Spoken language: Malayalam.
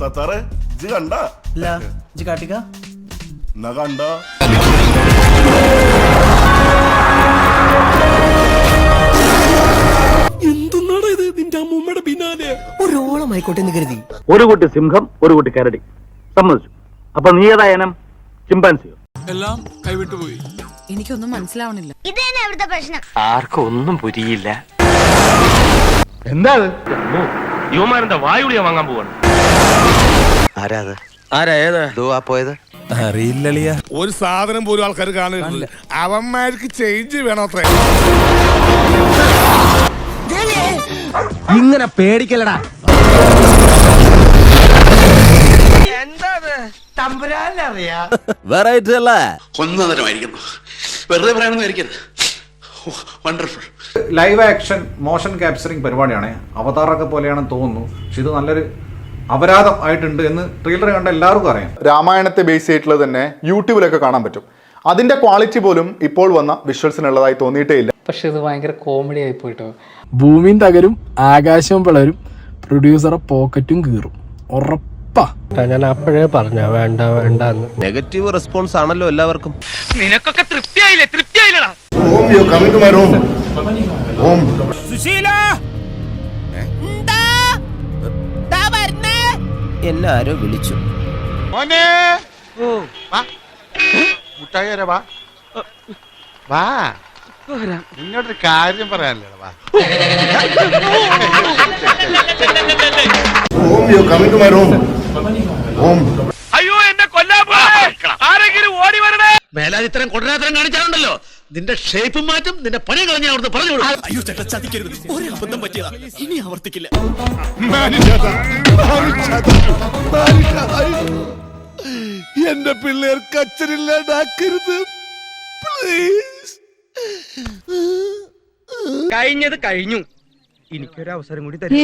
സത്താറെ ഇജ് കണ്ട? ഇല്ല കാട്ടിക്ക. എന്നാ കണ്ട? എന്തെന്നാണ് ഇത്? നിന്റെ അമ്മൂമ്മയുടെ പിന്നാലെ. ഒരു ഓളം ആയിക്കോട്ടെ എന്ന് കരുതി. ഒരു കുട്ടി സിംഹം ഒരു കുട്ടി കരടി. സമ്മതിച്ചു. അപ്പൊ നീ ഏതാ ഇനം? ചിമ്പാൻസിയോ? എല്ലാം കൈവിട്ടു പോയി. എനിക്കൊന്നും മനസ്സിലാവണില്ല. അവിടുത്തെ പ്രശ്നം. ആർക്കും ഒന്നും പുരിയില്ല. എന്താ യുവമാരെന്താ വായുളിയ വാങ്ങാൻ പോവാണ്? ആരാ അത്? ആരാ ഏതാ? ആ പോയത്? അറിയില്ലളിയ. ഒരു സാധനം പോലും ആൾക്കാർ കാണരുത്. അവന്മാർക്ക് ചേഞ്ച് വേണോത്രേ ഇങ്ങനെ പേടിക്കലടാ വെറൈറ്റി അല്ലേ ഒന്നതരമായിരിക്കുന്നു വെറുതെ പറയാനൊന്നും വിചാരിക്കരുത് wonderful live action motion capturing പരിപാടിയാണ്. അവതാറൊക്കെ പോലെയാണെന്ന് തോന്നുന്നു. പക്ഷെ ഇത് നല്ലൊരു അപരാധം ആയിട്ടുണ്ട് എന്ന് ട്രെയിലർ കണ്ട എല്ലാവർക്കും അറിയാം. രാമായണത്തെ ബേസ് ചെയ്തിട്ടുള്ളത് തന്നെ യൂട്യൂബിലൊക്കെ കാണാൻ പറ്റും. അതിന്റെ ക്വാളിറ്റി പോലും ഇപ്പോൾ വന്ന വിഷ്വൽസിനുള്ളതായി തോന്നിയിട്ടേ ഇല്ല. പക്ഷെ ഇത് ഭയങ്കര കോമഡി ആയി പോയിട്ടോ. ഭൂമിയും തകരും ആകാശവും പിളരും പ്രൊഡ്യൂസറെ പോക്കറ്റും കീറും. ഉറപ്പാ. ഞാൻ അപ്പോഴേ പറഞ്ഞ വേണ്ട വേണ്ട നെഗറ്റീവ് റെസ്പോൺസ് ആണല്ലോ എല്ലാവർക്കും. നിനക്കൊക്കെ തൃപ്തിയായില്ലേ? തൃപ്തിയായില്ലടാ. ഓം you coming to my room ഓം എന്നെ ആരോ വിളിച്ചു. മുട്ടായി വരാ വാ. വാ. നിന്നോടൊരു കാര്യം പറയാനല്ലേ വാ. ഓം you coming to my room ഓം അയ്യോ എന്നെ കൊല്ലാൻ ആരെങ്കിലും ഓടി വരണേ. മേലാൽ ഇത്തരം കൊടരാത്തരം കാണിച്ചാലുണ്ടല്ലോ. നിന്റെ ഷേപ്പ് മാറ്റും നിന്റെ പണി കളഞ്ഞ അവിടുന്ന് പറഞ്ഞു കൊടുക്കും അയ്യോ ചേട്ടാ ചതിക്കരുത്. ഒരു അബദ്ധം പറ്റിയതാ. ഇനി ആവർത്തിക്കില്ല എന്റെ പിള്ളേർക്ക് അച്ഛനില്ലാണ്ടാക്കരുത് പ്ലീസ്. കഴിഞ്ഞത് കഴിഞ്ഞു. എനിക്കൊരു അവസരം കൂടി തരും